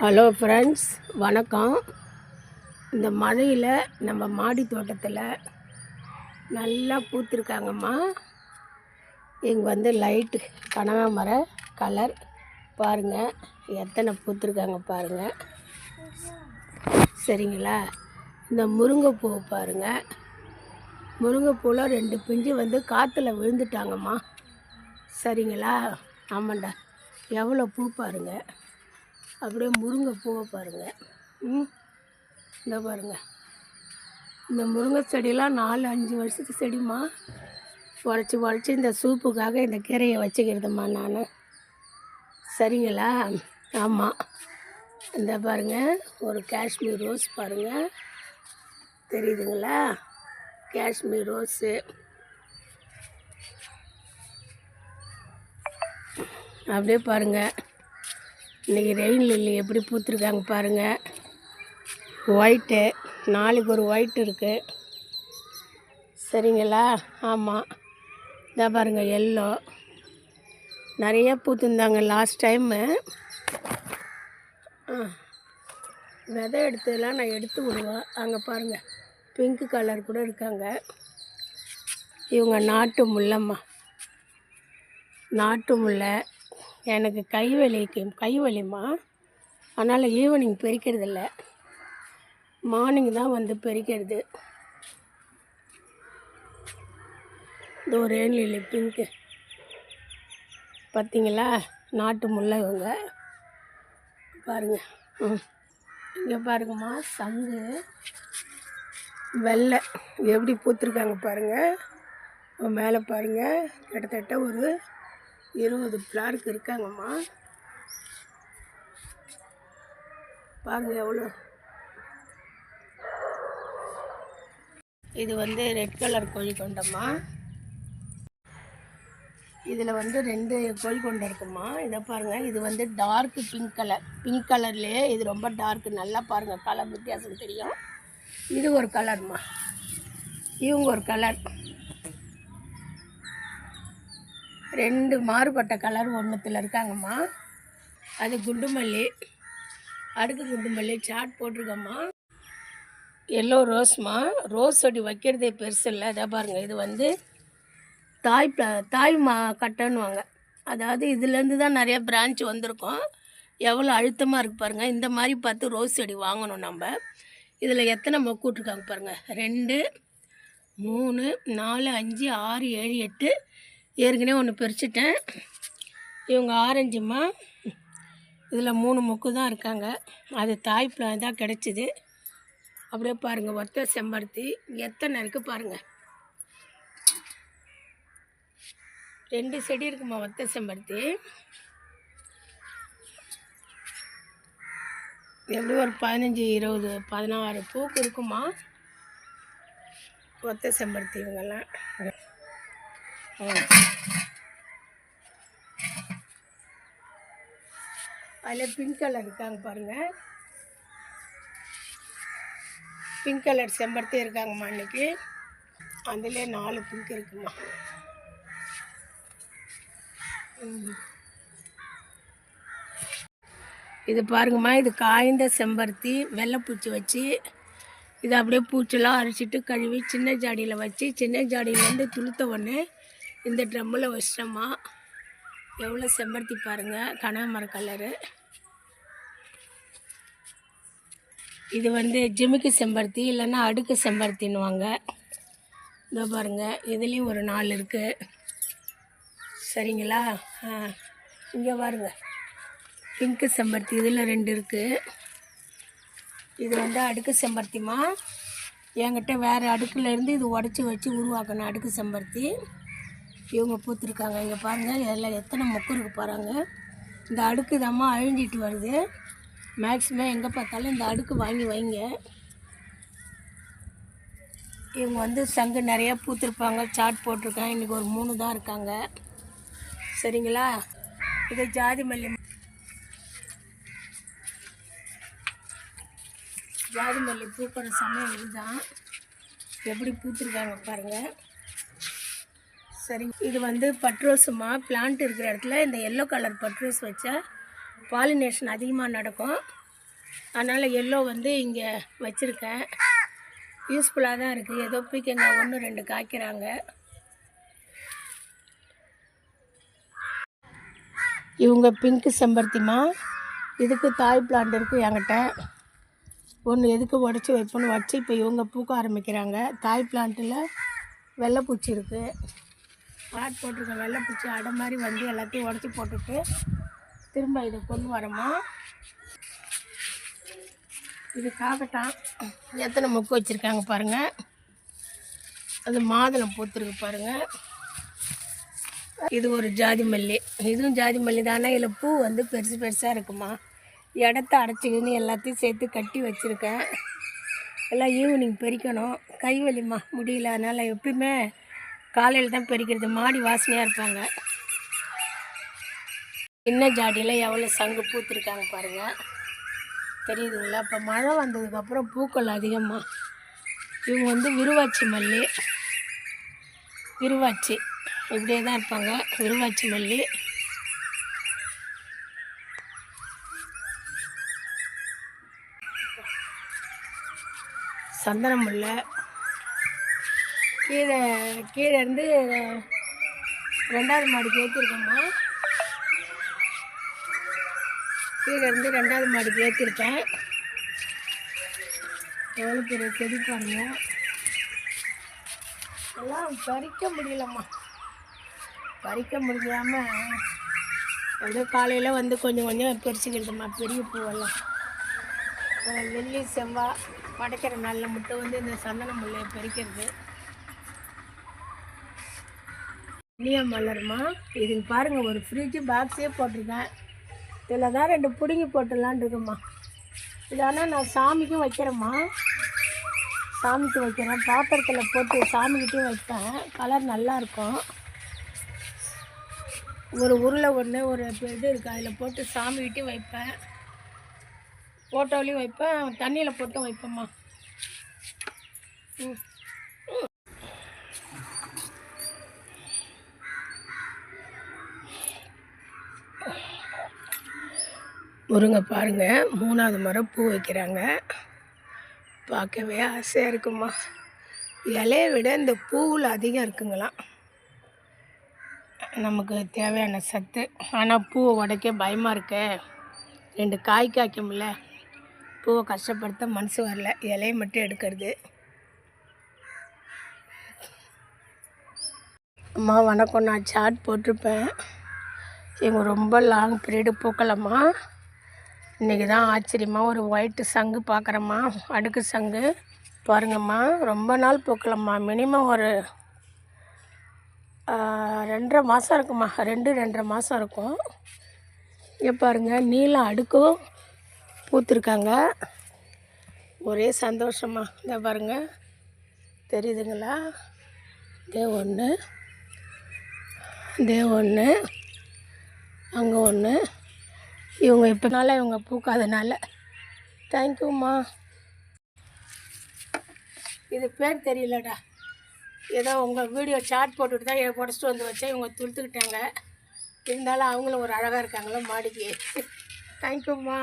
Hello friends வணக்கம். இந்த மழையில் நம்ம மாடி தோட்டத்தில் நல்லா பூத்துருக்காங்கம்மா. இங்கே வந்து லைட்டு கனகாமர கலர் பாருங்கள் எத்தனை பூத்துருக்காங்க பாருங்கள் சரிங்களா? இந்த முருங்கைப்பூ பாருங்கள் முருங்கைப்பூவில் ரெண்டு பிஞ்சு வந்து காற்றுல விழுந்துட்டாங்கம்மா. சரிங்களா? ஆமாண்டா. எவ்வளோ பூ பாருங்கள் அப்படியே முருங்கை பூவை பாருங்கள் ம் இந்த பாருங்கள் இந்த முருங்கை செடியெலாம் நாலு அஞ்சு வருஷத்து செடிம்மா. உடச்சி உடச்சி இந்த சூப்புக்காக இந்த கீரையை வச்சுக்கிறதும்மா நான். சரிங்களா? ஆமாம் இந்த பாருங்கள் ஒரு காஷ்மீர் ரோஸ் பாருங்கள் தெரியுதுங்களா? காஷ்மீர் ரோஸு. அப்படியே பாருங்கள் இன்றைக்கி ரெயின் லில்லி எப்படி பூத்துருக்காங்க பாருங்கள் ஒயிட்டு நாளைக்கு ஒரு ஒயிட் இருக்குது சரிங்களா? ஆமாம் இதாக பாருங்கள் எல்லோ நிறைய பூத்துருந்தாங்க லாஸ்ட் டைமு விதை எடுத்ததெல்லாம் நான் எடுத்து விடுவேன். அங்கே பாருங்கள் பிங்க் கலர் கூட இருக்காங்க. இவங்க நாட்டு முல்லைம்மா நாட்டு முல்லை. எனக்கு கை வலிக்கு கை வலிமா அதனால் ஈவினிங் பெருக்கிறதில்ல. மார்னிங் தான் வந்து பெருக்கிறது. இந்த ஒரு ஏன்லிலி பிங்க்கு பார்த்தீங்களா நாட்டு முல்லை இவங்க. பாருங்கள் ம். இங்கே பாருங்கம்மா சங்கு வெள்ளை. எப்படி பூத்துருக்காங்க பாருங்கள் மேலே பாருங்கள் கிட்டத்தட்ட ஒரு இருபது பிளாருக்கு இருக்காங்கம்மா. பாருங்க எவ்வளோ. இது வந்து ரெட் கலர் கோழி கொண்டம்மா இதில் வந்து ரெண்டு கோழி இருக்குமா இதை பாருங்கள் இது வந்து டார்க் பிங்க் கலர். பிங்க் கலர்லேயே இது ரொம்ப டார்க் நல்லா பாருங்கள் கலர் வித்தியாசம் தெரியும். இது ஒரு கலர்மா இவங்க ஒரு கலர். ரெண்டு மாறுபட்ட கலர் ஒன்றுத்தில் இருக்காங்கம்மா. அது குண்டுமல்லி அடுக்கு குண்டுமல்லி சாட் போட்டிருக்கோம்மா. எல்லோ ரோஸ்மா ரோஸ் செடி வைக்கிறதே பெருசு இல்லை. இதை பாருங்கள் இது வந்து தாய் ப- தாய் மா கட்டன்னுவாங்க. அதாவது இதுலேருந்து தான் நிறையா பிரான்ச் வந்திருக்கும். எவ்வளோ அழுத்தமாக இருக்குது பாருங்கள் இந்த மாதிரி பார்த்து ரோஸ் செடி வாங்கணும் நம்ம. இதில் எத்தனை மொக்கு விட்ருக்காங்க பாருங்கள் ரெண்டு மூணு நாலு அஞ்சு ஆறு ஏழு எட்டு ஏற்கனவே ஒன்று பிரிச்சுட்டேன். இவங்க ஆரஞ்சுமா இதில் மூணு மொக்கு தான் இருக்காங்க. அது தாய்ப்பில் தான் கிடச்சிது. அப்படியே பாருங்கள் ஒத்த செம்பருத்தி. எத்தனை இருக்குது பாருங்கள் ரெண்டு செடி இருக்குமா ஒத்த செம்பருத்தி? எப்படி ஒரு பதினஞ்சு இருபது பதினாறு பூக்கு இருக்குமா? ஒத்த செம்பருத்தி இவங்கெல்லாம். அதில் பிங்க் கலர் இருக்காங்க பாருங்கள் பிங்க் கலர் செம்பருத்தி இருக்காங்கம்மா இன்றைக்கி அதுலேயே நாலு பிங்க் இருக்குமா ம். இது பாருங்கம்மா இது காய்ந்த செம்பருத்தி வெள்ளைப்பூச்சி வச்சு இதை அப்படியே பூச்செல்லாம் அரைச்சிட்டு கழுவி சின்ன ஜாடியில் வச்சு சின்ன ஜாடியிலேருந்து துளுத்த உடனே இந்த ட்ரம்மில் வச்சிட்டோமா? எவ்வளோ செம்பருத்தி பாருங்கள் கனகாமர கலரு. இது வந்து ஜிமிக்கு செம்பருத்தி இல்லைன்னா அடுக்கு செம்பருத்தின்னுவாங்க. இதோ பாருங்கள் இதுலேயும் ஒரு நாலு இருக்குது சரிங்களா? ஆ இங்கே பாருங்க. பிங்க்கு செம்பருத்தி இதில் ரெண்டு இருக்குது இது வந்து அடுக்கு செம்பருத்திமா என்கிட்ட வேறு அடுக்குலேருந்து இது உடச்சி வச்சு உருவாக்கணும் அடுக்கு செம்பருத்தி. இவங்க பூத்துருக்காங்க. இங்கே பாருங்கள் எல்லாம் எத்தனை மொக்கு இருக்குது பாருங்க இந்த அடுக்கு தாம்மா அழிஞ்சிட்டு வருது. மேக்ஸிமம் எங்கே பார்த்தாலும் இந்த அடுக்கு வாங்கி வைங்க. இவங்க வந்து சங்கு நிறையா பூத்திருப்பாங்க. சாட் போட்டிருக்கேன் இன்றைக்கி ஒரு மூணு தான் இருக்காங்க. சரிங்களா? இது ஜாதி மல்லி ஜாதி மல்லி பூக்கிற சமயம் இதுதான். எப்படி பூத்திருக்காங்க பாருங்கள் சரி இது வந்து பட்ரோஸுமா? பிளான்ட் இருக்கிற இடத்துல இந்த எல்லோ கலர் பட்ரோஸ் வச்சா பாலினேஷன் அதிகமாக நடக்கும். அதனால் எல்லோ வந்து இங்கே வச்சுருக்கேன். யூஸ்ஃபுல்லாக தான் இருக்குது ஏதோ பீக்கங்காய் ஒன்று ரெண்டு காய்க்கிறாங்க. இவங்க பிங்க்கு செம்பருத்திமா? இதுக்கு தாய் பிளான்ட் இருக்குது என்கிட்ட. ஒன்று எதுக்கு உடச்சி வைப்போன்னு வச்சு இப்போ இவங்க பூக்க ஆரம்பிக்கிறாங்க. தாய் பிளான்ட்டில் வெள்ளைப்பூச்சி இருக்குது பாட் வெள்ளை வெள்ளைப்பூச்சி அடை மாதிரி வந்து எல்லாத்தையும் உடச்சி போட்டுட்டு திரும்ப இதை கொண்டு வரோமா? இது காக்கட்டான் எத்தனை மொக்கு வச்சுருக்காங்க பாருங்கள் அது மாதுளம் பூத்துருக்கு பாருங்கள் இது ஒரு ஜாதி மல்லி. இதுவும் ஜாதி மல்லி தானே? இதில் பூ வந்து பெருசு பெருசாக இருக்குமா? இடத்த அடைச்சிக்கின்னு எல்லாத்தையும் சேர்த்து கட்டி வச்சுருக்கேன். எல்லாம் ஈவினிங் பறிக்கணும். கை வலிம்மா. முடியல. அதனால் எப்பயுமே காலையில் தான் பறிக்கிறது மாடி வாசனையாக இருப்பாங்க. சின்ன ஜாடியில் எவ்வளோ சங்கு பூத்துருக்காங்க பாருங்கள் தெரியுதுங்களா? இப்போ மழை வந்ததுக்கப்புறம் பூக்கள் அதிகமாக இவங்க வந்து விருவாச்சி மல்லி. விருவாச்சி. இப்படியே தான் இருப்பாங்க. விருவாச்சி மல்லி. சந்தன கீழே கீழே இருந்து ரெண்டாவது மாடிக்கு ஏற்றிருக்கோம்மா கீழே இருந்து ரெண்டாவது மாடிக்கு ஏற்றிருக்கேன் எவ்வளோ பெரிய செடி பாருங்க எல்லாம் பறிக்க முடியலம்மா. பறிக்க முடியாமல் வந்து காலையில் வந்து கொஞ்சம் கொஞ்சம் பறிச்சுக்கிடுதும்மா பெரிய பூவெல்லாம். வெள்ளி செவ்வாய் படைக்கிற நாளில் மட்டும் வந்து இந்த சந்தன முல்லையை பறிக்கிறது. இனியா மலர்மா இது பாருங்கள் ஒரு ஃப்ரிட்ஜு பாக்ஸே போட்டிருக்கேன். இதில் தான் ரெண்டு பிடுங்கி போட்டுடலான் இருக்குமா இது ஆனால் நான் சாமிக்கும் வைக்கிறேம்மா. சாமிக்கு வைக்கிறேன். பாத்திரத்தில் போட்டு சாமிக்கிட்டையும் வைப்பேன். கலர் நல்லாயிருக்கும் ஒரு உருளை ஒன்று ஒரு இது இருக்குது அதில் போட்டு சாமிக்கிட்டையும் வைப்பேன். ஃபோட்டோலையும் வைப்பேன். தண்ணியில் போட்டும் வைப்பேம்மா. ம். முருங்கை பாருங்கள் மூணாவது மரம் பூ வைக்கிறாங்க. பார்க்கவே ஆசையாக இருக்குமா. இலையை விட இந்த பூவில் அதிகம் இருக்குங்களாம். நமக்கு தேவையான சத்து. ஆனால் பூவை உடைக்க பயமாக இருக்கே. ரெண்டு காய் காய்க்கும்ல. பூவை கஷ்டப்படுத்த மனசு வரல. இலையை மட்டும் எடுக்கிறது. அம்மா வணக்கம் நான் சாட் போட்டிருப்பேன். எங்கள் ரொம்ப லாங் பீரியடு பூக்கலம்மா இன்றைக்கி தான் ஆச்சரியமாக ஒரு ஒயிட்டு சங்கு பார்க்குறேம்மா அடுக்கு சங்கு. பாருங்கம்மா ரொம்ப நாள் பூக்கலம்மா. மினிமம் ஒரு ரெண்டரை மாதம் இருக்குமா ரெண்டு ரெண்டரை மாதம் இருக்கும். இங்கே பாருங்கள் நீலம் அடுக்கும் பூத்துருக்காங்க. ஒரே சந்தோஷமாக இந்த பாருங்கள் தெரியுதுங்களா? இதே ஒன்று இதே ஒன்று அங்கே ஒன்று இவங்க இப்போனால இவங்க பூக்காதனால. தேங்க்யூம்மா இது பேர் தெரியலடா. ஏதோ உங்கள் வீடியோ சாட் போட்டுட்டு தான் உடச்சிட்டு வந்து வச்சேன். இவங்க துளுத்துக்கிட்டாங்க. இருந்தாலும் அவங்களும் ஒரு அழகாக இருக்காங்களோ மாடிக்கு. தேங்க்யூம்மா